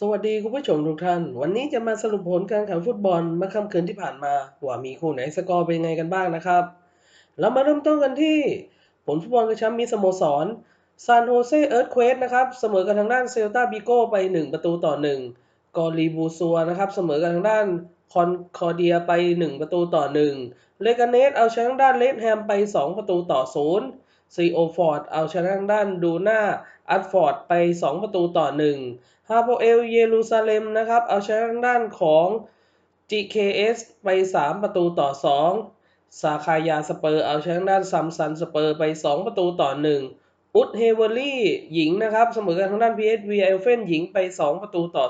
สวัสดีคุณผู้ชมทุกท่าน วันนี้จะมาสรุปผลการแข่งฟุตบอลเมื่อค่ำคืนที่ผ่านมา ว่ามีคู่ไหนสกอร์เป็นไงกันบ้างนะครับ เรามาเริ่มต้นกันที่ผลฟุตบอลกระชับมิตรสโมสรซานโฮเซเอิร์ธเควสนะครับ เสมอกันทางด้านเซลตาบิโกไป 1 ประตูต่อ 1 กอรีบูซัวนะครับ เสมอกันทางด้านคอนคอเดียไป 1 ประตูต่อ 1 เลกาเนสเอาชนะทางด้านเลดแฮมไป 2 ประตูต่อ 0 ซีโอฟอร์ดเอาชนะทางด้านดูน่าอัตฟอร์ดไป 2 ประตูต่อ 1 ฮาโปเอลเยรูซาเล็มนะครับเอาชนะทางด้านของ GKS ไป 3 ประตูต่อ2ซาคายาสเปอร์เอาชนะทางด้านซัมซันสเปอร์ไป 2 ประตูต่อ 1 อุดเฮเวอรี่หญิงนะครับเสมอกันทางด้าน PSV เอลเฟนหญิงไป 2 ประตูต่อ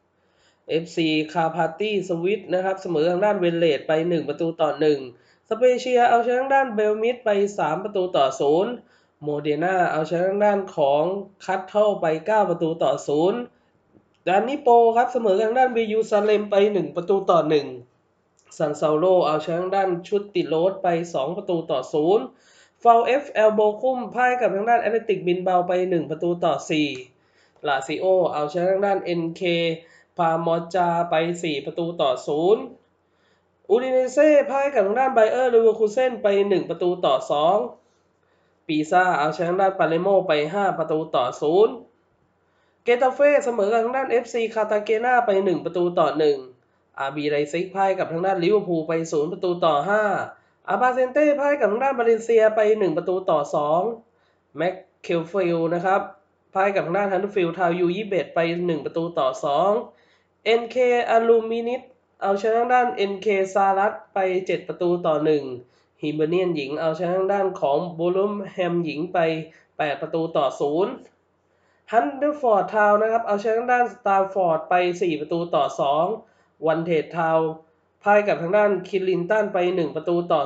2 FC คาพาตี้สวิตนะครับเสมอทางด้านเวลเลตไป 1 ประตูต่อ 1 สเปเชียเอาชนะด้านเบลมิดไป 3 ประตูต่อ 0 โมเดนาเอาชนะด้านของคัตเทิลไป 9 ประตูต่อ 0 ดานนิโปครับเสมอทางด้านบียูซาเลมไป 1 ประตูต่อ 1 ซันเซาโลเอาชนะด้านชุดติโรสไป 2 ประตูต่อ 0 ฟาวเอฟเอลโบคุมพ่ายกับทางด้านแอตเลติกบินเบาไป 1 ประตูต่อ 4 ลาซิโอเอาชนะทางด้าน NK พามอจาไป 4 ประตูต่อ 0 อูดิเนเซ่พ่ายกับทางด้านไบเออร์ลูเวอร์คูเซนไป 1 ประตูต่อ 2 ปีซ่าเอาชนะทางด้านปาเลโมไป 5 ประตูต่อ 0 เกตาเฟ่เสมอกับทางด้าน FC คาตาเกนาไป 1 ประตูต่อ 1 อาบีไรซิกพ่ายกับทางด้านลิเวอร์พูลไป 0 ประตูต่อ 5 อาบาเซนเต้พ่ายกับทางด้านบาเลนเซียไป 1 ประตูต่อ 2 แม็กเคลฟิลนะครับพ่ายกับทางด้านฮันดูฟิลทาวยูยี่เบไป 1 ประตูต่อ 2 NK อลูมินิต เอาชนะทางด้าน NK ซารัตไป 7 ประตูต่อ 1ฮิมเบเนียนหญิงเอาชนะทางด้านของบูลุมแฮมหญิงไป 8 ประตูต่อ 0 ฮันเดอร์ฟอร์ดทาวนะครับ เอาชนะทางด้านสตาร์ฟอร์ดไป 4 ประตูต่อ 2 วันเทดทาวพ่ายกับทางด้านคิลินตันไป 1 ประตูต่อ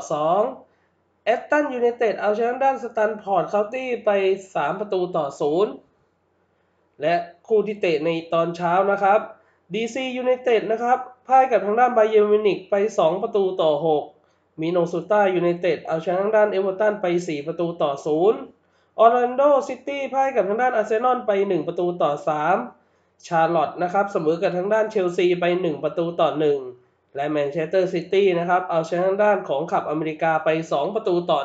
2เอสตันยูไนเต็ดเอาชนะทางด้านสตันพอร์ตเคาน์ตี้ไป 3 ประตูต่อ 0 และคู่ที่เตะในตอนเช้านะครับ DC United นะครับพ่ายกับทางด้านไบเยอร์มิวนิกไป 2 ประตูต่อ 6 มิโนซูต้ายูไนเต็ดเอาชนะทางด้านเอเวอร์ตันไป 4 ประตูต่อ 0 ออร์แลนโดซิตี้พ่ายกับทางด้านอาร์เซนอลไป 1 ประตูต่อ 3 ชาร์ลอตนะครับเสมอกับทางด้านเชลซีไป 1 ประตูต่อ 1 และแมนเชสเตอร์ซิตี้นะครับเอาชนะทางด้านของขับอเมริกาไป 2 ประตูต่อ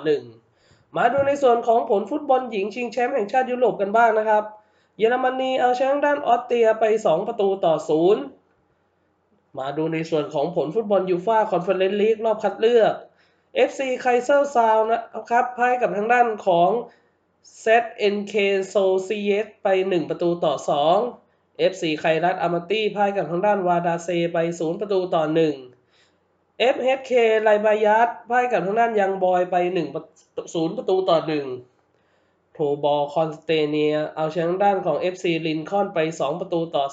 1 มาดูในส่วนของผลฟุตบอลหญิงชิงแชมป์แห่งชาติยุโรปกันบ้างนะครับ เยอรมนีเอาชนะด้านออสเตรียไป 2 ประตูต่อ 0 มาดูในส่วนของผลฟุตบอลยูฟ่าคอนเฟอเรนซ์ลีกรอบคัดเลือก FC ไคเซอร์ซาวนะครับพ่ายกับทางด้านของ ZNK s o c s ไป 1 ประตูต่อ 2 FC ไครัตอามาตี้พ่ายกับทางด้านวาดาเซไป 0 ประตูต่อ 1 FHK ไลบายัตพ่ายกับทางด้านยังบอยไป1 0 ประตูต่อ 1 โทบอลคอนสเตเนีย เอาชนะด้านของ FC ลินคอนไป 2 ประตูต่อ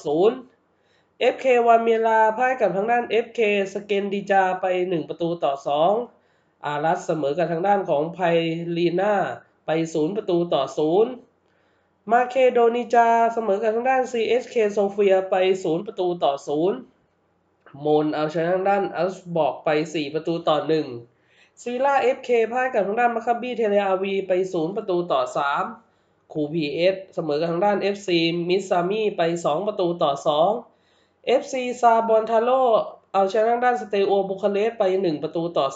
0 FK วาเมลาพ่ายกับทางด้าน FK สเกนดิจาไป 1 ประตูต่อ 2 อารัสเสมอกับทางด้านของไพลีนาไป 0 ประตูต่อ 0 มาเคโดนิจาเสมอกับทางด้าน CSK โซเฟียไป 0 ประตูต่อ 0 โมนเอาชนะทางด้านอัลสบอกไป 4 ประตูต่อ 1 ซีล่า FK พ่ายกับทางด้านมาคาบี้เทเลอาวีไป 0 ประตูต่อ 3 คูพีเอสเสมอกับทางด้าน FC มิซามี่ไป 2 ประตูต่อ 2 FC ซาบอนทาโลเอาชนะทางด้านสเตโอบุคาเรสไป 1 ประตูต่อ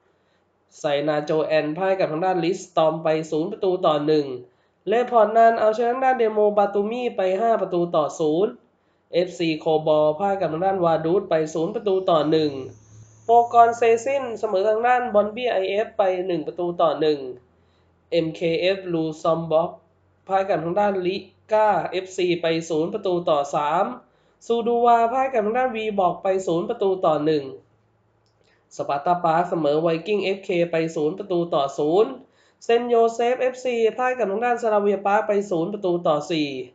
0 ไซนาโจแอนพ่ายกับทางด้านลิสตอมไป 0 ประตูต่อ 1 เลพอร์นันเอาชนะทางด้านเดโมบาตูมี่ไป 5 ประตูต่อ 0 FC โคบอลพ่ายกับทางด้านวาดูดไป 0 ประตูต่อ 1 โปกอนเซซินเสมอทางด้านบอนบี้ไอเอฟไป 1 ประตูต่อ 1 MKF ลูซอมบ็อกพ่ายกับทางด้านลิก้า FC ไป 0 ประตูต่อ 3 ซูดูวาพ่ายกับทางด้านวีบอกไป 0 ประตูต่อ 1 สปาร์ตาปาร์เสมอไวกิ้ง FK ไป 0 ประตูต่อ 0 เซนโยเซฟ FC พ่ายกับทางด้านซาราเวียปาร์ไป 0 ประตูต่อ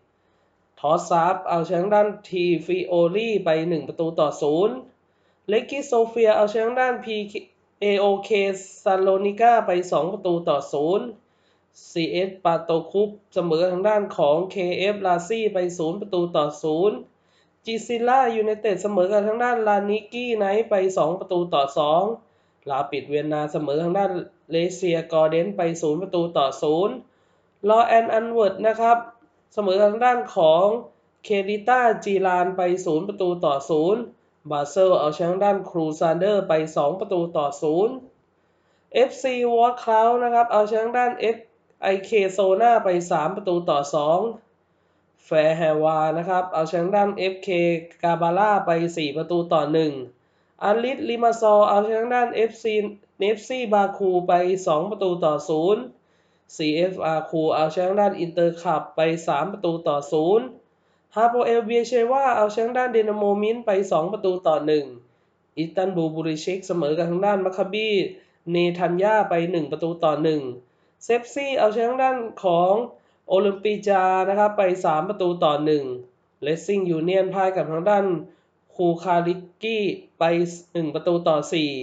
4 ทอสซับเอาชนะด้านทีฟิโอลี่ไป 1 ประตูต่อ 0 เลกิโซเฟียเอาชนะด้าน PAOK ซาโลนิก้าไป 2 ประตูต่อ 0 CS ปาโตคุปเสมอทางด้านของ KF ลาซี่ไป 0 ประตูต่อ 0 จิซิล่ายูไนเต็ดเสมอกับทางด้านลานิกี้ไนท์ไป 2 ประตูต่อ 2 ลาปิดเวียนนาเสมอทางด้านเลเซียกอร์เดนไป 0 ประตูต่อ 0 ลอแอนอันเวิร์ดนะครับเสมอทางด้านของเคดิต้าจีรานไป 0 ประตูต่อ 0 บาเซลเอาชนะด้านครูซานเดอร์ไป 2 ประตูต่อ 0 FC วอร์คลาวนะครับเอาชนะด้าน FIK โซนาไป 3 ประตูต่อ 2 แฟร์แฮวานะครับเอาชนะด้าน FK กาบาล่าไป 4 ประตูต่อ 1อาริสลิมาซอเอาชนะด้าน FC เนฟซี่บาคูไป 2 ประตูต่อ 0 CFR คูเอาชนะด้านอินเตอร์คับไป 3 ประตูต่อ 0 ฮาโปเอลเบียเชว่าเอาชนะทางด้านเดนาโมมินไป 2 ประตูต่อ 1 อิตันบูบูริชิกเสมอกับทางด้านมัคคาบีเนทันยาไป 1 ประตูต่อ 1 เซฟซี่เอาชนะทางด้านของโอลิมปิจานะครับไป 3 ประตูต่อ 1 เลสซิ่งยูเนียนพ่ายกับทางด้านคูคาริกกี้ไป 1 ประตูต่อ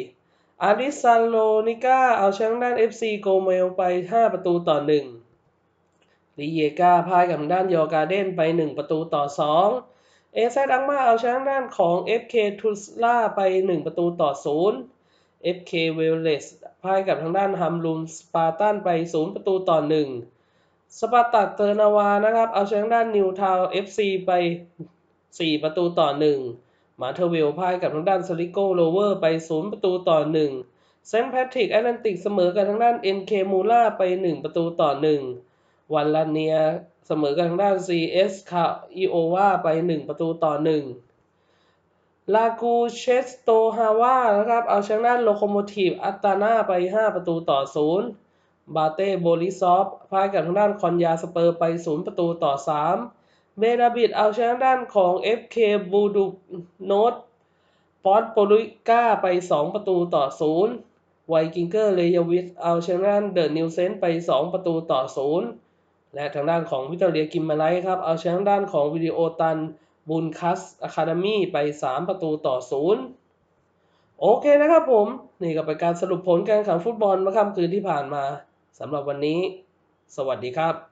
4 อาริซาโลนิก้าเอาชนะทางด้าน FC โกเมลไป 5 ประตูต่อ 1 ลิเยกาพ่ายกับทางด้านยอร์การ์เดนไป 1 ประตูต่อ 2 เอซอังมาเอาชนะด้านของ FK ทูสลาไป 1 ประตูต่อ 0 FK เวลเลสพ่ายกับทางด้านฮัมลุมสปาร์ตันไป 0 ประตูต่อ 1 สปาร์ตักเตอร์นาวานะครับเอาชนะด้านนิวทาว FC ไป 4 ประตูต่อ 1 มาเทเวลพ่ายกับทางด้านสลิโกโลเวอร์ไป 0 ประตูต่อ 1 เซนต์แพทริกแอตแลนติกเสมอกับทางด้าน NK มูล่าไป 1 ประตูต่อ 1 วันลาเนียเสมอกับทางด้าน CS คาอิโอวาไป 1 ประตูต่อ 1 ลากูเชสโตฮาวานะครับเอาชนะโลโคโมทีฟอัตตานาไป 5 ประตูต่อ 0 บาเต้โบลิซอฟพ่ายกับทางด้านคอนยาสเปอร์ไป 0 ประตูต่อ 3 เบราบิดเอาชนะด้านของ FK บูดูโนตฟอสโปลิก้าไป 2 ประตูต่อ 0 ไวกิงเกอร์เลยวิสเอาชนะด้านเดอะนิวเซนไป 2 ประตูต่อ 0 และทางด้านของวิตอเลียกิมมาไลครับ เอาชนะด้านของวิดีโอตันบุนคัสอะคาเดมี่ไป 3 ประตูต่อ 0 โอเคนะครับผม นี่ก็เป็นการสรุปผลการแข่งขันฟุตบอลเมื่อค่ำคืนที่ผ่านมาสำหรับวันนี้ สวัสดีครับ